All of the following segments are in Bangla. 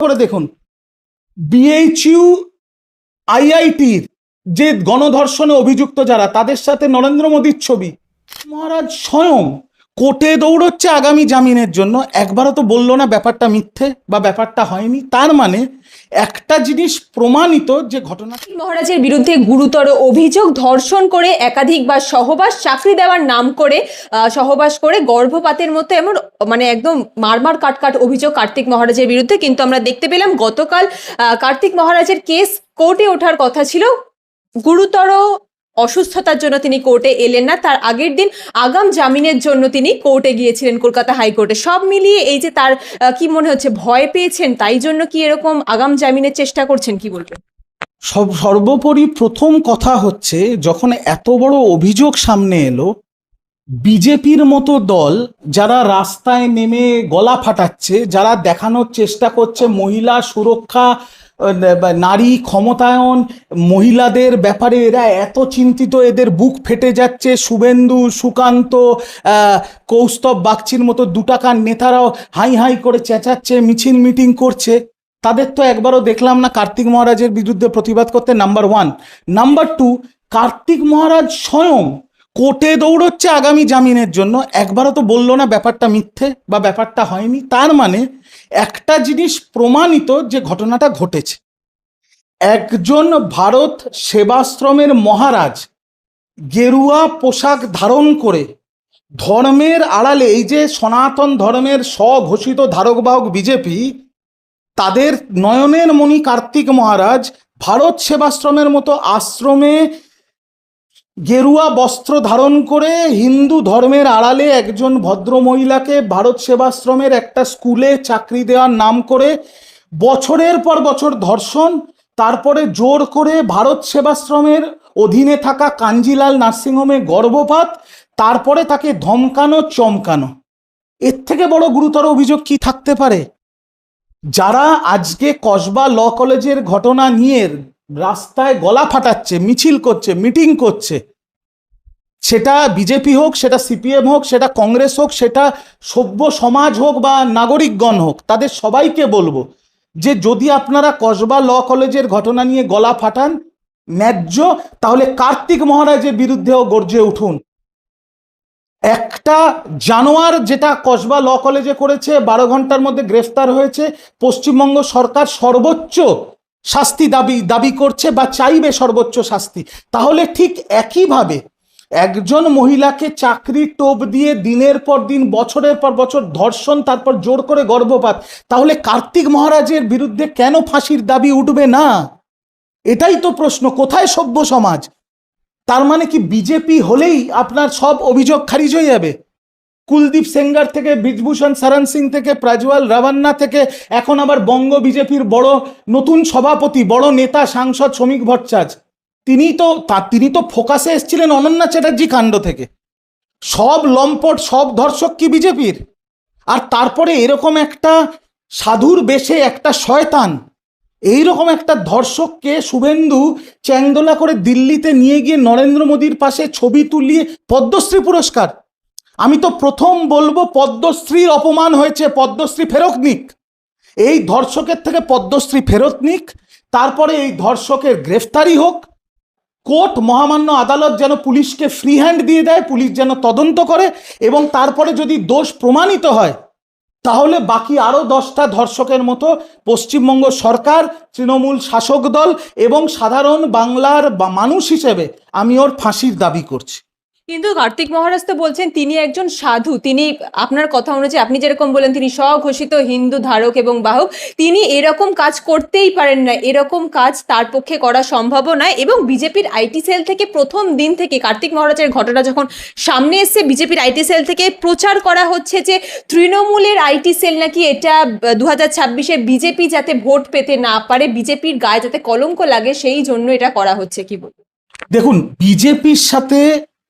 করে দেখুন। বিএইচইউ আইআইটির যে গণধর্ষণে অভিযুক্ত যারা, তাদের সাথে নরেন্দ্র মোদীর ছবি। মহারাজ স্বয়ং কোর্টে দৌড়চ্ছে আগামী জামিনের জন্য। একবারও তো বলল না ব্যাপারটা মিথ্যে বা ব্যাপারটা হয়নি। তার মানে একটা জিনিস প্রমাণিত যে ঘটনা মহারাজের বিরুদ্ধে গুরুতর অভিযোগ ধর্ষণ করে একাধিক বা সহবাস চাকরি দেওয়ার নাম করে সহবাস করে গর্ভপাতের মতো এমন মানে একদম মারমার কাটকাট অভিযোগ কার্তিক মহারাজের বিরুদ্ধে। কিন্তু আমরা দেখতে পেলাম গতকাল কার্তিক মহারাজের কেস কোর্টে ওঠার কথা ছিল। গুরুতর অসুস্থতার জন্য তিনি কোর্টে এলেন না। তার আগের দিন আগাম জামিনের জন্য তিনি কোর্টে গিয়েছিলেন কলকাতা হাইকোর্টে। সব মিলিয়ে এই যে তার কি মনে হচ্ছে, ভয় পেয়েছেন? তাই জন্য কি এরকম আগাম জামিনের চেষ্টা করছেন, কি বলবেন? সব, সর্বোপরি প্রথম কথা হচ্ছে, যখন এত বড় অভিযোগ সামনে এলো, বিজেপির মতো দল যারা রাস্তায় নেমে গলা ফাটাচ্ছে, যারা দেখানোর চেষ্টা করছে মহিলা সুরক্ষা নারী ক্ষমতায়ন মহিলাদের ব্যাপারে এরা এত চিন্তিত, এদের বুক ফেটে যাচ্ছে। শুভেন্দু, সুকান্ত কৌস্তব বাগচির মতো দু টাকার নেতারাও হাই হাই করে চেঁচাচ্ছে, মিছিল মিটিং করছে। তাদের তো একবারও দেখলাম না কার্তিক মহারাজের বিরুদ্ধে প্রতিবাদ করতে। Number one. Number two, Kartik Maharaj স্বয়ং কোর্টে দৌড়চ্ছে আগামী জামিনের জন্য। একবারও তো বলল না ব্যাপারটা মিথ্যে বা ব্যাপারটা হয়নি। তার মানে একটা জিনিস প্রমাণিত যে ঘটনাটা ঘটেছে। একজন ভারত সেবাশ্রমের মহারাজ গেরুয়া পোশাক ধারণ করে ধর্মের আড়ালে, এই যে সনাতন ধর্মের স্বঘোষিত ধারকবাহক বিজেপি, তাদের নয়নের মণি কার্তিক মহারাজ ভারত সেবাশ্রমের মতো আশ্রমে গেরুয়া বস্ত্র ধারণ করে হিন্দু ধর্মের আড়ালে একজন ভদ্র মহিলাকে ভারত সেবাশ্রমের একটা স্কুলে চাকরি দেওয়ার নাম করে বছরের পর বছর ধর্ষণ, তারপরে জোর করে ভারত সেবাশ্রমের অধীনে থাকা কাঞ্জিলাল নার্সিংহোমে গর্ভপাত, তারপরে তাকে ধমকানো, চমকানো। এর থেকে বড় গুরুতর অভিযোগ কি থাকতে পারে? যারা আজকে কসবা ল কলেজের ঘটনা নিয়ে রাস্তায় গলা ফাটাচ্ছে, মিছিল করছে, মিটিং করছে সেটা বিজেপি হোক, সেটা সিপিএম হোক, সেটা কংগ্রেস হোক, সেটা সভ্য সমাজ হোক বা নাগরিকগণ হোক, তাদের সবাইকে বলব যে যদি আপনারা কসবা ল কলেজের ঘটনা নিয়ে গলা ফাটান, ন্যায্য, তাহলে কার্তিক মহারাজের বিরুদ্ধেও গর্জে উঠুন। একটা জানোয়ার যেটা কসবা ল কলেজে করেছে, বারো ঘণ্টার মধ্যে গ্রেফতার হয়েছে, পশ্চিমবঙ্গ সরকার সর্বোচ্চ শাস্তি দাবি দাবি করছে বা চাইবে সর্বোচ্চ শাস্তি, তাহলে ঠিক একইভাবে একজন মহিলাকে চাকরি টোপ দিয়ে দিনের পর দিন, বছরের পর বছর ধর্ষণ, তারপর জোর করে গর্ভপাত, তাহলে কার্তিক মহারাজের বিরুদ্ধে কেন ফাঁসির দাবি উঠবে না? এটাই তো প্রশ্ন, কোথায় সভ্য সমাজ? তার মানে কি বিজেপি হলেই আপনার সব অভিযোগ খারিজ হয়ে যাবে? কুলদীপ সেঙ্গার থেকে বিজভূষণ শরণ সিং থেকে প্রজ্বল রাভান্না থেকে, এখন আবার বঙ্গ বিজেপির বড় নতুন সভাপতি, বড় নেতা, সাংসদ, শ্রমিক ভট্টাচার্য। তিনি তো তা, তিনি তো ফোকাসে এসেছিলেন অনন্যা চ্যাটার্জি কাণ্ড থেকে। সব লম্পট, সব ধর্ষক কি বিজেপির? আর তারপরে এরকম একটা সাধুর বেশে একটা শয়তান, এইরকম একটা ধর্ষককে শুভেন্দু চ্যাংদোলা করে দিল্লিতে নিয়ে গিয়ে নরেন্দ্র মোদীর পাশে ছবি তুলিয়ে পদ্মশ্রী পুরস্কার। আমি তো প্রথম বলব পদ্মশ্রীর অপমান হয়েছে, পদ্মশ্রী ফেরত নিক। এই ধর্ষকের থেকে পদ্মশ্রী ফেরত নিক, তারপরে এই ধর্ষকের গ্রেফতারি হোক কোর্ট মহামান্য আদালত যেন পুলিশকে ফ্রি হ্যান্ড দিয়ে দেয়, পুলিশ যেন তদন্ত করে এবং তারপরে যদি দোষ প্রমাণিত হয়, তাহলে বাকি আরও দশটা ধর্ষকের মতো পশ্চিমবঙ্গ সরকার, তৃণমূল শাসক দল এবং সাধারণ বাংলার মানুষ হিসেবে আমি ওর ফাঁসির দাবি করছি। কিন্তু কার্তিক মহারাজ তো বলছেন তিনি একজন সাধু, তিনি আপনার কথা অনুযায়ী আপনি যেরকম বলেন তিনি স্বঘোষিত হিন্দু ধারক এবং বাহক, তিনি এরকম কাজ করতেই পারেন না, এরকম কাজ তার পক্ষে করা সম্ভব নয় এবং বিজেপির আইটি সেল থেকে প্রথম দিন থেকে কার্তিক মহারাজের ঘটনা যখন সামনে এসছে, বিজেপির আইটি সেল থেকে প্রচার করা হচ্ছে যে তৃণমূলের আইটি সেল নাকি এটা দু হাজার ছাব্বিশে বিজেপি যাতে ভোট পেতে না পারে, বিজেপির গায়ে যাতে কলঙ্ক লাগে সেই জন্য এটা করা হচ্ছে, কি বলুন দেখুন, বিজেপির সাথে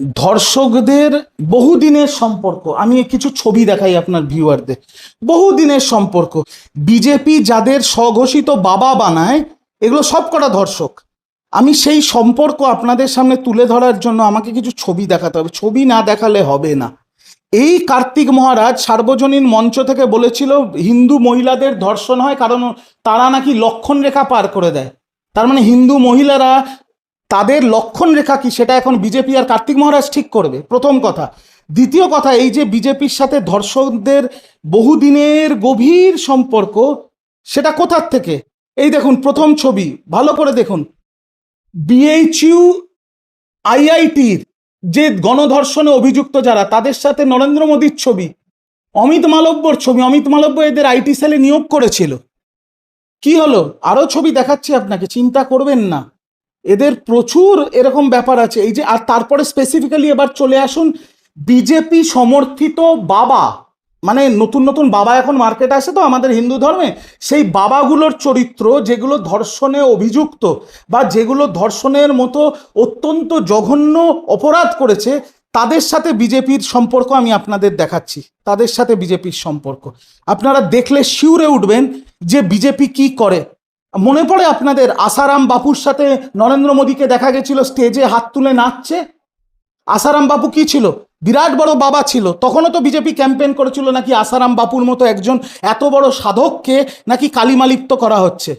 ধর্ষকদের বহুদিনের সম্পর্ক। আমি কিছু ছবি দেখাই আপনার ভিউয়ারদের বহুদিনের সম্পর্ক। বিজেপি যাদের স্বঘোষিত বাবা বানায়, এগুলো সব কটা ধর্ষক। আমি সেই সম্পর্ক আপনাদের সামনে তুলে ধরার জন্য আমাকে কিছু ছবি দেখাতে হবে। ছবি না দেখালে হবে না। এই কার্তিক মহারাজ সার্বজনীন মঞ্চ থেকে বলেছিল, হিন্দু মহিলাদের ধর্ষণ হয় কারণ তারা নাকি লক্ষণ রেখা পার করে দেয়। তার মানে হিন্দু মহিলারা তাদের লক্ষণ রেখা কি সেটা এখন বিজেপি আর কার্তিক মহারাজ ঠিক করবে? প্রথম কথা। দ্বিতীয় কথা, এই যে বিজেপির সাথে ধর্ষকদের বহুদিনের গভীর সম্পর্ক, সেটা কোথার থেকে? এই দেখুন, প্রথম ছবি, ভালো করে দেখুন। বিএইচইউ আইআইটির যে গণধর্ষণে অভিযুক্ত যারা, তাদের সাথে নরেন্দ্র মোদীর ছবি, অমিত মালব্যর ছবি। অমিত মালব্য এদের আইটি সেলে নিয়োগ করেছিল। কি হলো? আরও ছবি দেখাচ্ছি আপনাকে, চিন্তা করবেন না। এদের প্রচুর এরকম ব্যাপার আছে। এই যে, আর তারপরে স্পেসিফিক্যালি এবার চলে আসুন বিজেপি সমর্থিত বাবা মানে নতুন নতুন বাবা এখন মার্কেটে আসে তো আমাদের হিন্দু ধর্মে, সেই বাবাগুলোর চরিত্র যেগুলো ধর্ষণে অভিযুক্ত বা যেগুলো ধর্ষণের মতো অত্যন্ত জঘন্য অপরাধ করেছে, তাদের সাথে বিজেপির সম্পর্ক আমি আপনাদের দেখাচ্ছি। তাদের সাথে বিজেপির সম্পর্ক। আপনারা দেখলে শিউরে উঠবেন যে বিজেপি কি করে। মনে পড়ে আপনাদের আসারাম বাপুর সাথে নরেন্দ্র মোদীকে দেখা গেছিল, স্টেজে হাত তুলে নাচছে? আসারাম বাপু কি ছিল? বিরাট বড় বাবা ছিল। তখনও তো বিজেপি ক্যাম্পেইন করেছিল নাকি আসারাম বাপুর মতো একজন এত বড় সাধককে নাকি কালিমালিপ্ত করা হচ্ছে?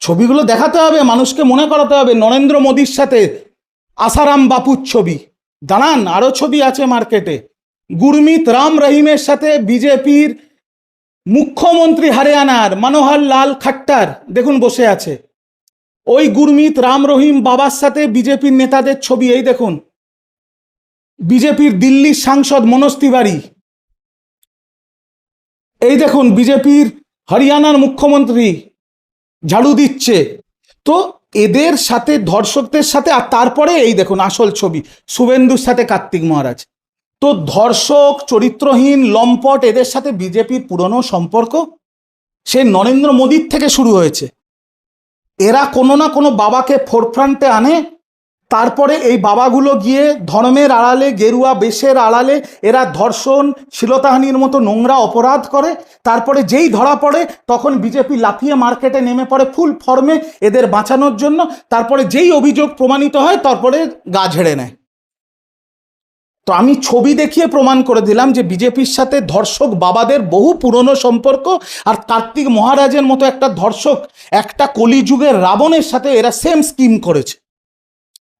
ছবিগুলো দেখাতে হবে, মানুষকে মনে করাতে হবে, নরেন্দ্র মোদীর সাথে আসারাম বাপুর ছবি। দাঁড়ান আরও ছবি আছে মার্কেটে। গুরমিত রাম রহিমের সাথে বিজেপির মুখ্যমন্ত্রী হরিয়ানার মনোহর লাল খাট্টার, দেখুন বসে আছে। ওই গুরমিত রাম রহিম বাবার সাথে বিজেপির নেতাদের ছবি, এই দেখুন। বিজেপির দিল্লির সাংসদ মনোজ তিওয়ারি। এই দেখুন, বিজেপির হরিয়ানার মুখ্যমন্ত্রী ঝাড়ু দিচ্ছে। তো এদের সাথে, ধর্ষকদের সাথে, আর তারপরে এই দেখুন, আসল ছবি, শুভেন্দুর সাথে কার্তিক মহারাজ। তো ধর্ষক, চরিত্রহীন, লম্পট, এদের সাথে বিজেপির পুরনো সম্পর্ক? সে নরেন্দ্র মোদীর থেকে শুরু হয়েছে। এরা কোনো না কোনো বাবাকে ফোরফ্রান্টে আনে। তারপরে এই বাবাগুলো গিয়ে ধর্মের আড়ালে, গেরুয়া বেশের আড়ালে, এরা ধর্ষণ শ্লীলতাহানির মতো নোংরা অপরাধ করে। তারপরে যেই ধরা পড়ে, তখন বিজেপি লাফিয়ে মার্কেটে নেমে পড়ে ফুল ফর্মে এদের বাঁচানোর জন্য। তারপরে যেই অভিযোগ প্রমাণিত হয়, তারপরে গা ঝেড়ে নেয়। তো আমি ছবি দেখিয়ে প্রমাণ করে দিলাম যে বিজেপির সাথে ধর্ষক বাবাদের বহু পুরনো সম্পর্ক আর কার্তিক মহারাজের মতো একটা ধর্ষক একটা কলিযুগের রাবণের সাথে এরা সেম স্কিম করেছে।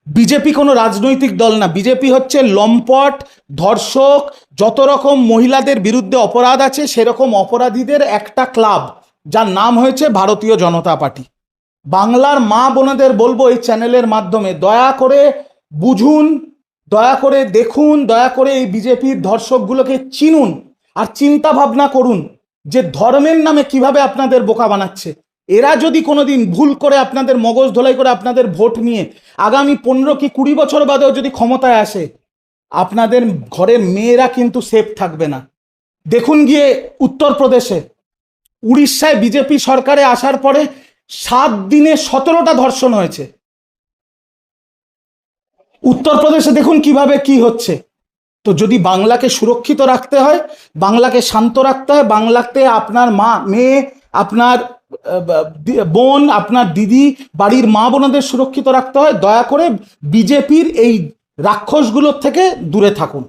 বিজেপি কোনো রাজনৈতিক দল না। বিজেপি হচ্ছে লম্পট, ধর্ষক, যত রকম মহিলাদের বিরুদ্ধে অপরাধ আছে সেরকম অপরাধীদের একটা ক্লাব, যার নাম হয়েছে ভারতীয় জনতা পার্টি। বাংলার মা বোনেদের বলব এই চ্যানেলের মাধ্যমে। দয়া করে বুঝুন দয়া করে দেখুন, দয়া করে এই বিজেপির ধর্ষকগুলোকে চিনুন আর চিন্তা ভাবনা করুন যে ধর্মের নামে কীভাবে আপনাদের বোকা বানাচ্ছে। এরা যদি কোনোদিন ভুল করে আপনাদের মগজ ধোলাই করে আপনাদের ভোট নিয়ে আগামী পনেরো কি কুড়ি বছর বাদেও যদি ক্ষমতায় আসে, আপনাদের ঘরের মেয়েরা কিন্তু সেফ থাকবে না। দেখুন গিয়ে উত্তরপ্রদেশে, উড়িষ্যায় বিজেপি সরকারে আসার পরে সাত দিনে সতেরোটা ধর্ষণ হয়েছে। উত্তরপ্রদেশে দেখুন কীভাবে কি হচ্ছে। তো যদি বাংলাকে সুরক্ষিত রাখতে হয়, বাংলাকে শান্ত রাখতে হয়, বাংলাতে আপনার মা, মেয়ে, আপনার বোন, আপনার দিদি, বাড়ির মা বোনদের সুরক্ষিত রাখতে হয়, দয়া করে বিজেপির এই রাক্ষসগুলোর থেকে দূরে থাকুন।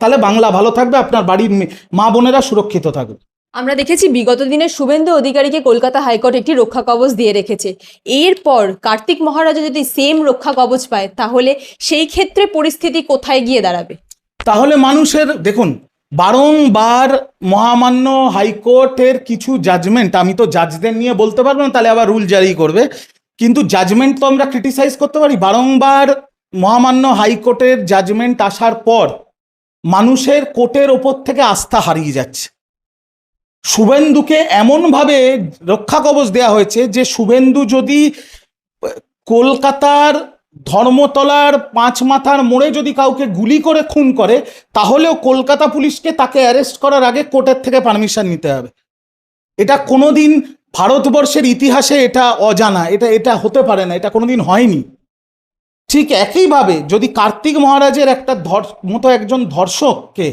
তাহলে বাংলা ভালো থাকবে, আপনার বাড়ির মা বোনেরা সুরক্ষিত থাকবে। আমরা দেখেছি বিগত দিনে শুভেন্দু অধিকারীকে কলকাতা হাইকোর্ট একটি রক্ষা কবচ দিয়ে রেখেছে। এরপর কার্তিক মহারাজা যদি সেম রক্ষা কবচ পায়, তাহলে সেই ক্ষেত্রে পরিস্থিতি কোথায় গিয়ে দাঁড়াবে? তাহলে মানুষের, দেখুন, বারংবার মহামান্য হাইকোর্টের কিছু জাজমেন্ট আমি তো জাজদের নিয়ে বলতে পারব না, তাহলে আবার রুল জারি করবে। কিন্তু জাজমেন্ট তো আমরা ক্রিটিসাইজ করতে পারি। বারংবার মহামান্য হাইকোর্টের জাজমেন্ট আসার পর মানুষের কোর্টের ওপর থেকে আস্থা হারিয়ে যাচ্ছে। শুভেন্দুকে এমনভাবে রক্ষা কবচ দেওয়া হয়েছে যে শুভেন্দু যদি কলকাতার ধর্মতলার পাঁচ মাথার মোড়ে যদি কাউকে গুলি করে খুন করে, তাহলেও কলকাতা পুলিশকে তাকে অ্যারেস্ট করার আগে কোর্টের থেকে পারমিশন নিতে হবে। এটা কোনোদিন ভারতবর্ষের ইতিহাসে এটা অজানা, এটা এটা হতে পারে না, এটা কোনোদিন হয়নি। ঠিক একইভাবে যদি কার্তিক মহারাজের একটা ধর, মতো একজন ধর্ষককে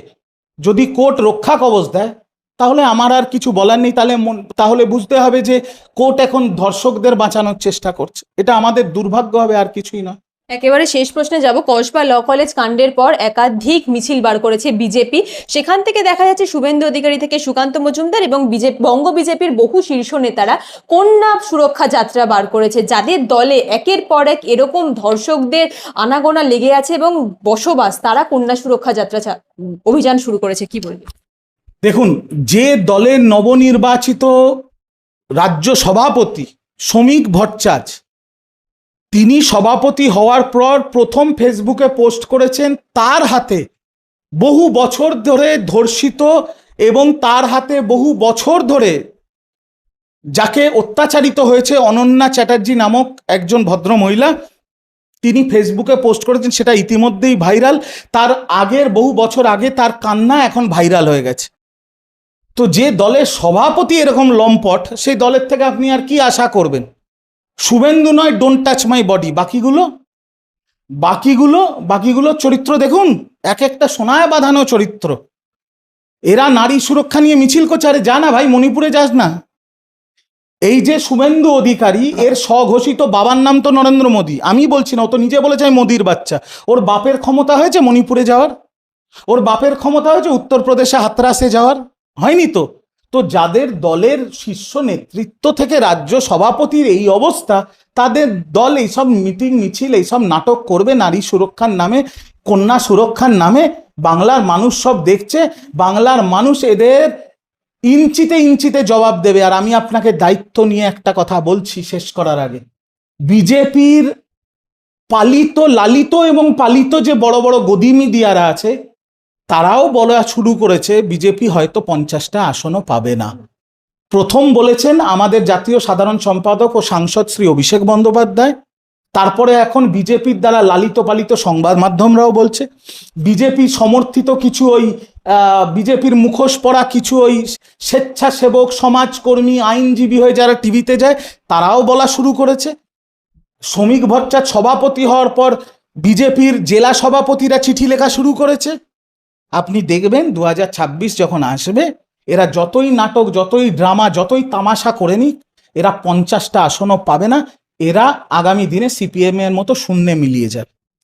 যদি কোর্ট রক্ষা কবচ দেয় তাহলে আমার আর কিছু বলার নেই। তাহলে তাহলে বুঝতে হবে যে কোর্ট এখন ধর্ষকদের বাঁচানোর চেষ্টা করছে। এটা আমাদের দুর্ভাগ্য হবে, আর কিছুই নয়। একেবারে শেষ প্রশ্নে যাব। কসবা ল কলেজ কাণ্ডের পর একাধিক মিছিল বার করেছে বিজেপি। সেখান থেকে দেখা যাচ্ছে শুভেন্দু অধিকারী থেকে সুকান্ত মজুমদার এবং বিজেপি বঙ্গ বিজেপির বহু শীর্ষ নেতারা কন্যা সুরক্ষা যাত্রা বার করেছে। যাদের দলে একের পর এক এরকম ধর্ষকদের আনাগোনা লেগে আছে এবং বসবাস, তারা কন্যা সুরক্ষা যাত্রা অভিযান শুরু করেছে। কি বলবে? দেখুন, যে দলের নবনির্বাচিত রাজ্য সভাপতি শ্রমিক ভট্টাচার্য তিনি সভাপতি হওয়ার পর প্রথম ফেসবুকে পোস্ট করেছেন, তার হাতে বহু বছর ধরে ধর্ষিত এবং তার হাতে বহু বছর ধরে যাকে অত্যাচারিত হয়েছে অনন্যা চ্যাটার্জি নামক একজন ভদ্র মহিলা তিনি ফেসবুকে পোস্ট করেছেন, সেটা ইতিমধ্যেই ভাইরাল। তার আগের বহু বছর আগে তার কান্না এখন ভাইরাল হয়ে গেছে। তো যে দলের সভাপতি এরকম লম্পট, সেই দলের থেকে আপনি আর কি আশা করবেন? শুভেন্দু নয় ডোন্ট টাচ মাই বডি বাকিগুলো? বাকিগুলো? বাকিগুলো চরিত্র দেখুন। এক একটা সোনায় বাঁধানো চরিত্র। এরা নারী সুরক্ষা নিয়ে মিছিল করছে। আরে যা না ভাই, মণিপুরে যাস না। এই যে শুভেন্দু অধিকারী, এর স্বঘোষিত বাবার নাম তো নরেন্দ্র মোদী। আমি বলছি না, ও তো নিজে বলেছে আমি মোদির বাচ্চা। ওর বাপের ক্ষমতা হয়েছে মণিপুরে যাওয়ার? ওর বাপের ক্ষমতা হয়েছে উত্তরপ্রদেশে হাতরাসে যাওয়ার? হয়নি তো? তো যাদের দলের শীর্ষ নেতৃত্ব থেকে রাজ্য সভাপতির এই অবস্থা, তাদের দল এইসব মিটিং, মিছিল, এইসব নাটক করবে নারী সুরক্ষার নামে, কন্যা সুরক্ষার নামে, বাংলার মানুষ সব দেখছে, বাংলার মানুষ এদের ইঞ্চিতে ইঞ্চিতে জবাব দেবে। আর আমি আপনাকে দায়িত্ব নিয়ে একটা কথা বলছি শেষ করার আগে। বিজেপির পালিত, লালিত এবং পালিত যে বড় বড় গদি মিডিয়ারা আছে তারাও বলা শুরু করেছে, বিজেপি হয়তো পঞ্চাশটা আসনও পাবে না। প্রথম বলেছেন আমাদের জাতীয় সাধারণ সম্পাদক ও সাংসদ শ্রী অভিষেক বন্দ্যোপাধ্যায়। তারপরে এখন বিজেপির দ্বারা লালিত পালিত সংবাদ মাধ্যমরাও বলছে, বিজেপি সমর্থিত কিছু ওই বিজেপির মুখোশ পরা কিছু ওই স্বেচ্ছাসেবক, সমাজকর্মী, আইনজীবী হয়ে যারা টিভিতে যায়, তারাও বলা শুরু করেছে। শ্রমিক ভট্টাচার্য সভাপতি হওয়ার পর বিজেপির জেলা সভাপতিরা চিঠি লেখা শুরু করেছে। আপনি দেখবেন দু হাজার ছাব্বিশ যখন আসবে, এরা যতই নাটক, যতই ড্রামা, যতই তামাশা করে নিক, এরা পঞ্চাশটা আসনও পাবে না। এরা আগামী দিনে সিপিএমের মতো শূন্যে মিলিয়ে যাবে।